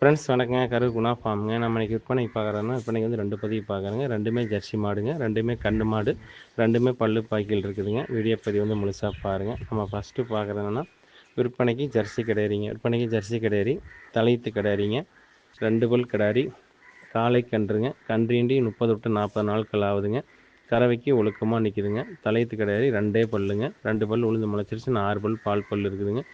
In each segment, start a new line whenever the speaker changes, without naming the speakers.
Friends வணக்கங்க. கரு குணா ஃபார்முங்க. நம்ம இன்றைக்கி விற்பனை பார்க்குறோன்னா விற்பனைக்கு வந்து ரெண்டு பதிவு பார்க்குறேங்க. ரெண்டுமே ஜெர்சி மாடுங்க. ரெண்டுமே கண்டு மாடு. ரெண்டுமே பல்லு பாய்க்கில் இருக்குதுங்க. வீடியோ பதிவு வந்து முழுசாக பாருங்கள் நம்ம ஃபஸ்ட்டு பார்க்குறதுன்னா விற்பனைக்கு ஜெர்சி கிடையாதுங்க விற்பனைக்கு ஜெர்சி கிடையாது தலையத்து கிடையாதுங்க ரெண்டு பல் கிடாரி காலை கன்றுங்க. கன்றின்றி முப்பது விட்டு நாற்பது நாட்கள் ஆகுதுங்க. கறவைக்கு ஒழுக்கமாக நிற்கிதுங்க தலையத்து கிடையாது ரெண்டே பல்லுங்க. ரெண்டு பல் உளுந்து முளைச்சிருச்சு ஆறு பல் பால் பல் இருக்குதுங்க.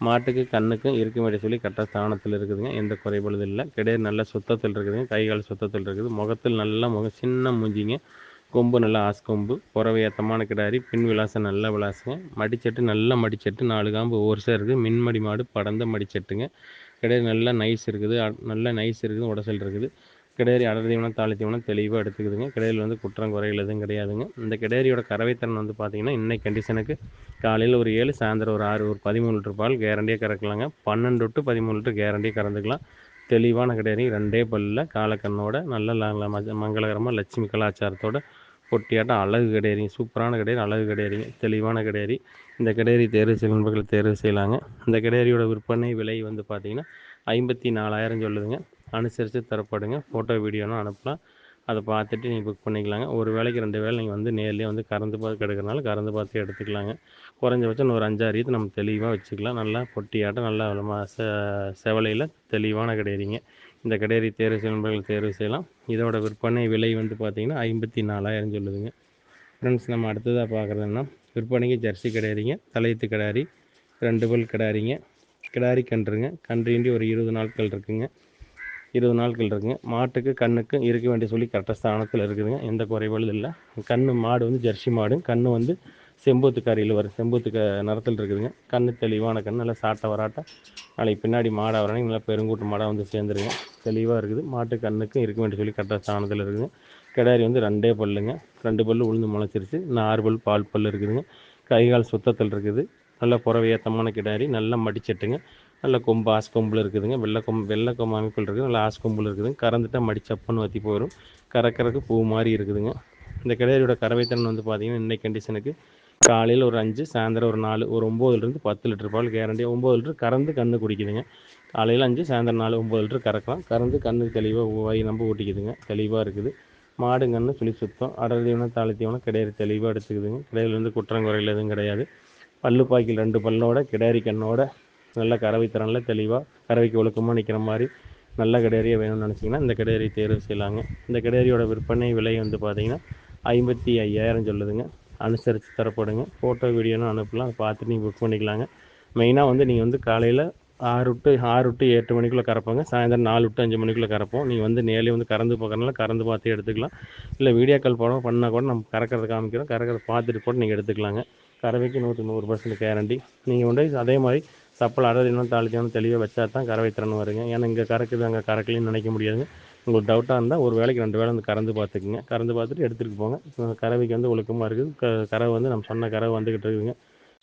மாட்டுக்கு கண்ணுக்கும் இருக்க வேண்டிய சொல்லி கரெக்டாக ஸ்தானத்தில் இருக்குதுங்க. எந்த குறைபாடு இல்லை. கிடையாது நல்ல சுத்தத்தில் இருக்குதுங்க. கைகால் சுத்தத்தில் இருக்குது. முகத்தில் நல்லா முகம் சின்ன மூஞ்சிங்க. கொம்பு நல்லா ஆஸ்கொம்பு. புறவை ஏத்தமான கிடாரி. பின் விலாசம் நல்ல விலாசங்க. மடிச்சட்டு நல்ல மடிச்சட்டு. நாலு காம்பு ஒருசாக இருக்குது. மின்மடி மாடு படந்த மடிச்சட்டுங்க. கிடையாது நல்லா நைஸ் இருக்குது. நல்ல நைஸ் இருக்குது. உடசல் இருக்குது. கிடேரி அடர் தீவனம் தாலி தீவனம் தெளிவாக எடுத்துக்குதுங்க. கிடேரியில் வந்து குற்றம் குறைகள் எதுவும் கிடையாதுங்க. இந்த கிடேரியோட கறவைத்திறன் வந்து பார்த்திங்கன்னா இன்னைக்கு கண்டிஷனுக்கு காலையில் ஒரு ஏழு சாயந்தரம் ஒரு ஆறு ஒரு பதிமூணு லிட்டர் பால் கேரண்டியாக கறக்கலாங்க. பன்னெண்டு டு பதிமூணு லிட்டர் கேரண்டியாக கறந்துக்கலாம். தெளிவான கிடேரி ரெண்டே பல்லில் காலக்கண்ணோட நல்ல மங்களகரமாக லட்சுமி கலாச்சாரத்தோட பொட்டியாட்டம் அழகு கிடையாதுங்க சூப்பரான கிடையாது அழகு கிடையாதுங்க தெளிவான கிடையாது இந்த கிடையாது தேர்வு செய்ய தேர்வு செய்யலாங்க. இந்த கிடையாரியோட விற்பனை விலை வந்து பார்த்திங்கன்னா ஐம்பத்தி நாலாயிரம் சொல்லுதுங்க. அனுசரித்து தரப்படுங்க. ஃபோட்டோ வீடியோனும் அனுப்பலாம். அதை பார்த்துட்டு நீங்கள் புக் பண்ணிக்கலாங்க. ஒரு வேலைக்கு ரெண்டு வேலை நீங்கள் வந்து நேர்லேயே வந்து கறந்து பார்த்து எடுக்கிறனால கறந்து பார்த்து எடுத்துக்கலாங்க. குறைஞ்சபட்சம் ஒரு அஞ்சாறு இது நம்ம தெளிவாக வச்சுக்கலாம். நல்லா பொட்டியாட்டம் நல்லா செ செவலையில் தெளிவான கிடையாதுங்க இந்த கடையரி தேர்வு செய்யும் தேர்வு செய்யலாம். இதோட விற்பனை விலை வந்து பார்த்திங்கன்னா ஐம்பத்தி நாலாயிரம் சொல்லுதுங்க. ஃப்ரெண்ட்ஸ் நம்ம அடுத்ததாக பார்க்குறதுன்னா விற்பனைக்கு ஜெர்சி கிடையாதுங்க தலையத்து கிடாரி ரெண்டு பல் கிடாரிங்க கிடாரி கன்றுங்க. கன்றின்றி ஒரு இருபது நாட்கள் இருக்குங்க. இருபது நாட்கள் இருக்குங்க. மாட்டுக்கு கண்ணுக்கும் இருக்க வேண்டிய சொல்லி கரெக்டாக ஸ்தானத்தில் இருக்குதுங்க. எந்த குறைபாடும் இல்லை. கண் மாடு வந்து ஜெர்சி மாடு கண் வந்து செம்பூத்து கறியில் வரும் செம்பூத்து க நிறத்தில் இருக்குதுங்க. கண் தெளிவான கண் நல்லா சாட்டை வராட்டை. நாளைக்கு பின்னாடி மாடாக வரணும் நல்லா பெருங்கூட்டு மாடாக வந்து சேர்ந்துருங்க. தெளிவாக இருக்குது. மாட்டு கண்ணுக்கும் இருக்க வேண்டிய சொல்லி கரெக்டாக ஸ்தானத்தில் இருக்குதுங்க. கிடாரி வந்து ரெண்டே பல்லுங்க. ரெண்டு பல்லு உளுந்து முளைச்சிருச்சு. நாறு பல் பால் பல் இருக்குதுங்க. கைகால் சுத்தத்தில் இருக்குது. நல்ல புறவை ஏத்தமான கிடாரி நல்லா மடிச்சட்டுங்க. நல்ல கொம்பு ஆஸ் இருக்குதுங்க. வெள்ளை கொம்பு வெள்ளை கொம்பு அமைப்பில் இருக்குது. நல்லா ஆஸ் இருக்குதுங்க கறந்துட்டால் மடிச்சப்பன்னு வற்றி போயிடும் கறக்கறக்கு பூ மாதிரி இருக்குதுங்க. இந்த கிடாரியோட கறவைத்தன் வந்து பார்த்திங்கன்னா இன்னைக்கு கண்டிஷனுக்கு காலையில் ஒரு அஞ்சு சாயந்தரம் ஒரு நாலு ஒரு ஒம்போதுலேருந்து பத்து லிட்டர் பால் கேரண்டி ஒம்பது லிட்டர் கறந்து கன்று குடிக்குதுங்க. காலையில் அஞ்சு சாயந்தரம் நாலு ஒம்பது லிட்டர் கறக்கலாம். கறந்து கன்று தெளிவாக வாய் நம்ப ஊட்டிக்குதுங்க. தெளிவாக இருக்குது. மாடு கன்று சுழி சுத்தம். அடர் தீவனம் தாளி தீவனம் கிடையாது தெளிவாக எடுத்துக்குதுங்க கிடையில வந்து குற்றங்குறையில் எதுவும் கிடையாது. பல்லு பாய்க்கில் ரெண்டு பல்லோட கிடாரி கண்ணோட நல்ல கறவை திறனில் தெளிவாக கறவைக்கு ஒழுக்கமாக நிற்கிற மாதிரி நல்ல கிடேரியை வேணும்னு நினச்சிங்கன்னா இந்த கிடேரி தேர்வு செய்யலாங்க. இந்த கிடேரியோட விற்பனை விலை வந்து பார்த்திங்கன்னா ஐம்பத்தி ஐயாயிரம் சொல்லுதுங்க. அனுசரித்து தரப்படுங்க. ஃபோட்டோ வீடியோன்னு அனுப்பலாம். அதை பார்த்துட்டு நீங்கள் புக் பண்ணிக்கலாங்க. மெயினாக வந்து நீங்கள் வந்து காலையில் ஆறு விட்டு ஆறு விட்டு எட்டு மணிக்குள்ளே கறப்பாங்க. சாயந்தரம் நாலு விட்டு அஞ்சு மணிக்குள்ளே கறப்போம். நீங்கள் வந்து நேரில் வந்து கறந்து பார்க்கறனால கறந்து பார்த்து எடுத்துக்கலாம். இல்லை வீடியோ கால் படம் பண்ணால் கூட நம்ம கறக்கிறது காமிக்கிறோம். கறக்கிறத பார்த்துட்டு கூட நீங்கள் எடுத்துக்கலாங்க. கறவைக்கு நூற்றி நூறு பர்சன்ட் கேரண்டி நீங்கள் வந்து அதே மாதிரி சப்பல் அடர் இன்னும் தெளிவாக வச்சா தான் கறவை திறன் வருங்க. ஏன்னா இங்கே கறக்குது அங்கே கறக்கலன்னு நினைக்க முடியாதுங்க. உங்களுக்கு டவுட்டாக இருந்தால் ஒரு வேலைக்கு ரெண்டு வேலை வந்து கறந்து பார்த்துக்குங்க. கறந்து பார்த்துட்டு எடுத்துகிட்டு போங்க. கறவைக்கு வந்து ஒழுக்கமாக இருக்குது. க கறவை வந்து நம்ம சொன்ன கறவை வந்துக்கிட்டு இருக்குதுங்க.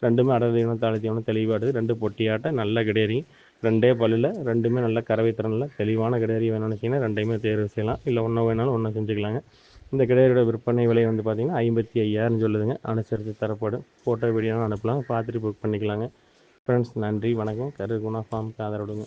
ரெண்டுமே அடர் தீவனம் தெளிவாடுது ரெண்டு பொட்டியாட்ட நல்ல கிடையாது ரெண்டே பல்லில் ரெண்டுமே நல்ல கறவை திறனில் தெளிவான கிடையாது வேணும்னு நினச்சிங்கன்னா ரெண்டையுமே தேர்வு செய்யலாம். இல்லை ஒன்றா வேணாலும் ஒன்றும் செஞ்சுக்கலாங்க. இந்த கிடையோட விற்பனை விலை வந்து பார்த்திங்கன்னா ஐம்பத்தி ஐயாயிரம் சொல்லுதுங்க. அனுசரித்து தரப்படும். ஃபோட்டோ வீடியோ அனுப்பலாம். பார்த்துட்டு புக் பண்ணிக்கலாங்க. ஃப்ரெண்ட்ஸ் நன்றி வணக்கம். கரு குணா ஃபார்முக்கு ஆதரவுடுங்க